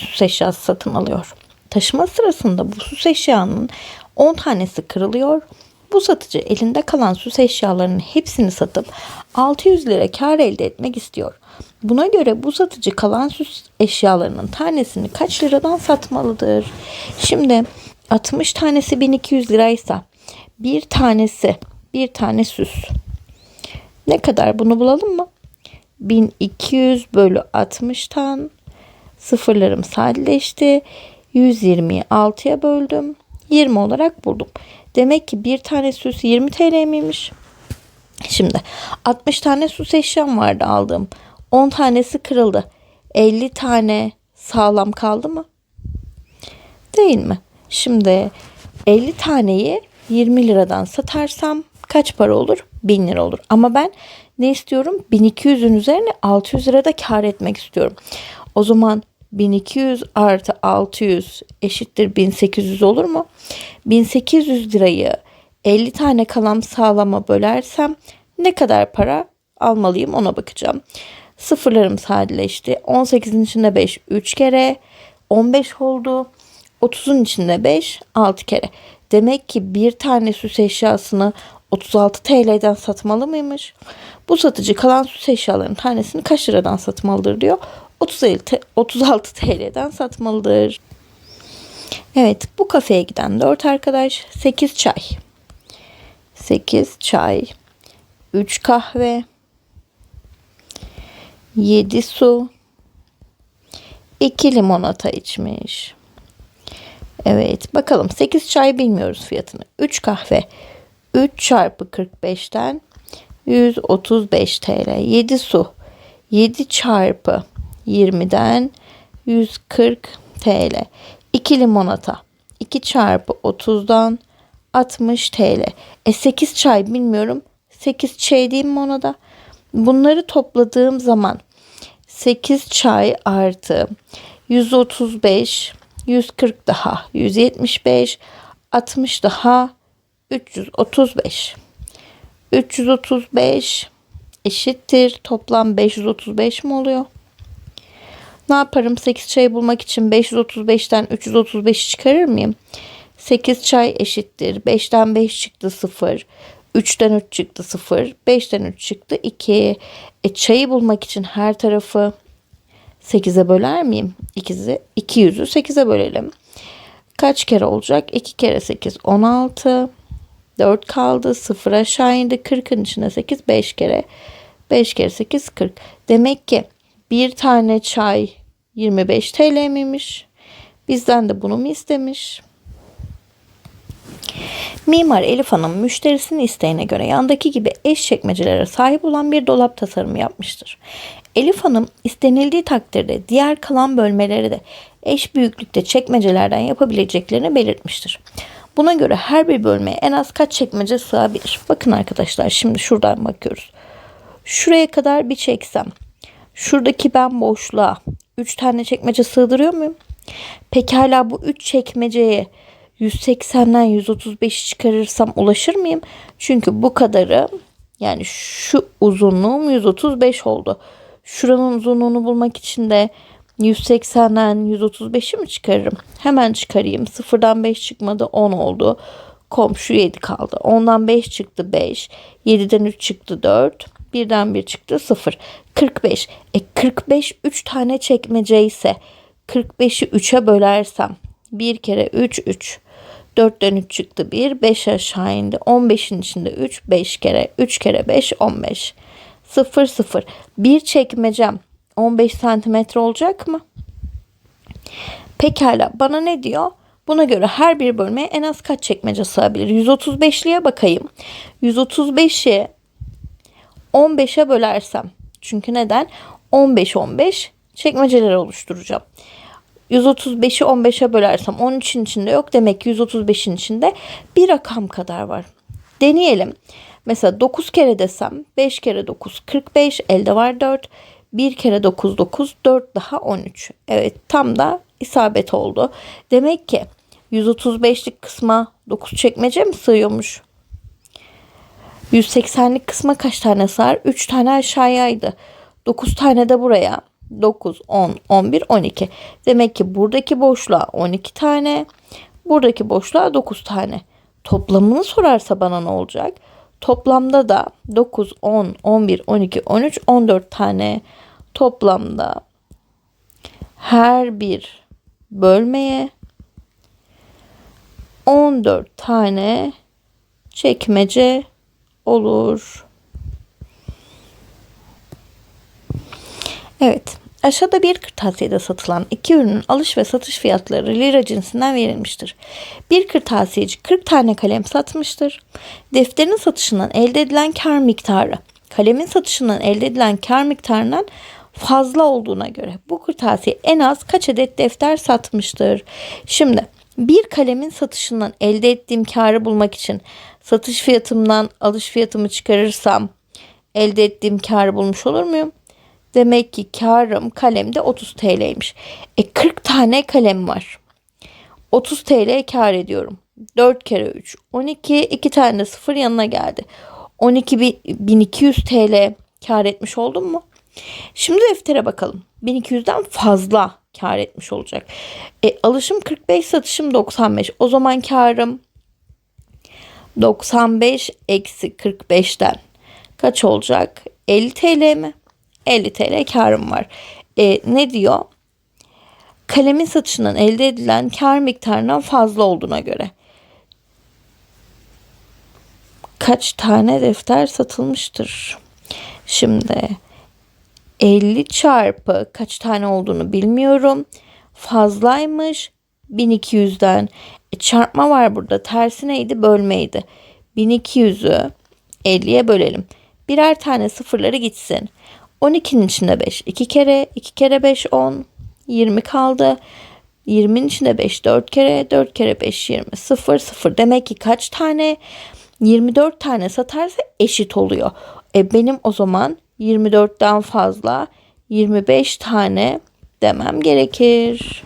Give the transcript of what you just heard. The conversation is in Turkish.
süs eşyası satın alıyor. Taşıma sırasında bu süs eşyanın 10 tanesi kırılıyor. Bu satıcı elinde kalan süs eşyalarının hepsini satıp 600 lira kar elde etmek istiyor. Buna göre bu satıcı kalan süs eşyalarının tanesini kaç liradan satmalıdır? Şimdi 60 tanesi 1200 liraysa bir tanesi bir tane süs. Ne kadar bunu bulalım mı? 1200 bölü 60'tan sıfırlarım sadeleşti. 120'yi 6'ya böldüm. 20 olarak buldum. Demek ki bir tane süs 20 TL miymiş? Şimdi 60 tane süs eşyam vardı aldığım. 10 tanesi kırıldı. 50 tane sağlam kaldı mı? Değil mi? Şimdi 50 taneyi 20 liradan satarsam kaç para olur? 1000 lira olur. Ama ben ne istiyorum? 1200'ün üzerine 600 lirada kar etmek istiyorum. O zaman 1200 artı 600 eşittir 1800 olur mu? 1800 lirayı 50 tane kalan sağlama bölersem ne kadar para almalıyım ona bakacağım. Sıfırlarım sadeleşti. 18'in içinde 5 3 kere. 15 oldu. 30'un içinde 5 6 kere. Demek ki bir tane süs eşyasını 36 TL'den satmalı mıymış? Bu satıcı kalan süs eşyalarının tanesini kaç liradan satmalıdır diyor. 36 TL'den satmalıdır. Evet bu kafeye giden 4 arkadaş 8 çay. 8 çay. 3 kahve. 7 su. 2 limonata içmiş. Evet bakalım 8 çay bilmiyoruz fiyatını. 3 kahve 3 çarpı 45'ten 135 TL. 7 su 7 çarpı 20'den 140 TL. 2 limonata 2 çarpı 30'dan 60 TL. E 8 çay bilmiyorum. 8 çay diyeyim mi ona da? Bunları topladığım zaman 8 çay artı 135 140 daha 175 60 daha 335 335 eşittir toplam 535 mi oluyor? Ne yaparım? 8 çay bulmak için 535'ten 335'i çıkarır mıyım? 8 çay eşittir. 5'ten 5 çıktı 0. 3'ten 3 çıktı 0. 5'ten 3 çıktı 2. E, çayı bulmak için her tarafı 8'e böler miyim? 2'yi 200'ü 8'e bölelim. Kaç kere olacak? 2 kere 8 16. 4 kaldı. 0 aşağı indi. 40'ın içine 8 5 kere. 5 kere 8 40. Demek ki bir tane çay 25 TL miymiş? Bizden de bunu mu istemiş? Mimar Elif Hanım müşterisinin isteğine göre yandaki gibi eş çekmecelere sahip olan bir dolap tasarımı yapmıştır. Elif Hanım istenildiği takdirde diğer kalan bölmeleri de eş büyüklükte çekmecelerden yapabileceklerini belirtmiştir. Buna göre her bir bölmeye en az kaç çekmece sığabilir? Bakın arkadaşlar şimdi şuradan bakıyoruz. Şuraya kadar bir çeksem şuradaki ben boşluğa 3 tane çekmece sığdırıyor muyum? Pekala bu 3 çekmeceye 180'den 135 çıkarırsam ulaşır mıyım? Çünkü bu kadarı yani şu uzunluğum 135 oldu. Şuranın uzunluğunu bulmak için de 180'den 135'i mi çıkarırım? Hemen çıkarayım. Sıfırdan 5 çıkmadı 10 oldu. Komşu 7 kaldı. 10'dan 5 çıktı 5. 7'den 3 çıktı 4. 1'den 1 çıktı 0. 45. E 45 3 tane çekmece ise 45'i 3'e bölersem 1 kere 3 3. 4'ten 3 çıktı 1. 5 aşağı indi. 15'in içinde 3. 5 kere. 3 kere 5 15. 0 0. Bir çekmecem 15 santimetre olacak mı? Pekala bana ne diyor? Buna göre her bir bölmeye en az kaç çekmece sığabilir? 135'liye bakayım. 135'i 15'e bölersem. Çünkü neden? 15 15 çekmeceler oluşturacağım. 135'i 15'e bölersem 13'ün içinde yok. Demek ki 135'in içinde bir rakam kadar var. Deneyelim. Mesela 9 kere desem 5 kere 9 45 elde var 4. 1 kere 9 9 4 daha 13. Evet tam da isabet oldu. Demek ki 135'lik kısma 9 çekmece mi sığıyormuş? 180'lik kısma kaç tane sığar? 3 tane aşağıyaydı. 9 tane de buraya. 9, 10, 11, 12. Demek ki buradaki boşluğa 12 tane, buradaki boşluğa 9 tane. Toplamını sorarsa bana ne olacak? Toplamda da 9, 10, 11, 12, 13, 14 tane toplamda her bir bölmeye 14 tane çekmece olur. Evet. Aşağıda bir kırtasiyede satılan iki ürünün alış ve satış fiyatları lira cinsinden verilmiştir. Bir kırtasiyeci 40 tane kalem satmıştır. Defterin satışından elde edilen kar miktarı kalemin satışından elde edilen kar miktarından fazla olduğuna göre bu kırtasiye en az kaç adet defter satmıştır? Şimdi bir kalemin satışından elde ettiğim karı bulmak için satış fiyatımdan alış fiyatımı çıkarırsam elde ettiğim karı bulmuş olur muyum? Demek ki karım kalemde 30 TL'ymiş. E 40 tane kalem var. 30 TL kar ediyorum. 4 kere 3 12 2 tane de sıfır yanına geldi. 12 bin- 1200 TL kar etmiş oldum mu? Şimdi deftere bakalım. 1200'den fazla kar etmiş olacak. E, alışım 45 satışım 95. O zaman karım 95 eksi 45'ten kaç olacak? 50 TL mi? 50 TL karım var. E, ne diyor? Kalemin satışından elde edilen kar miktarından fazla olduğuna göre. Kaç tane defter satılmıştır? Şimdi 50 çarpı kaç tane olduğunu bilmiyorum. Fazlaymış 1200'den. Çarpma var burada. Tersi neydi? Bölmeydi. 1200'ü 50'ye bölelim. Birer tane sıfırları gitsin. 12'nin içinde 5. 2 kere 2 kere 5 10. 20 kaldı. 20'nin içinde 5 4 kere 4 kere 5 20 0 0 demek ki kaç tane 24 tane satarsa eşit oluyor. E benim o zaman 24'ten fazla 25 tane demem gerekir.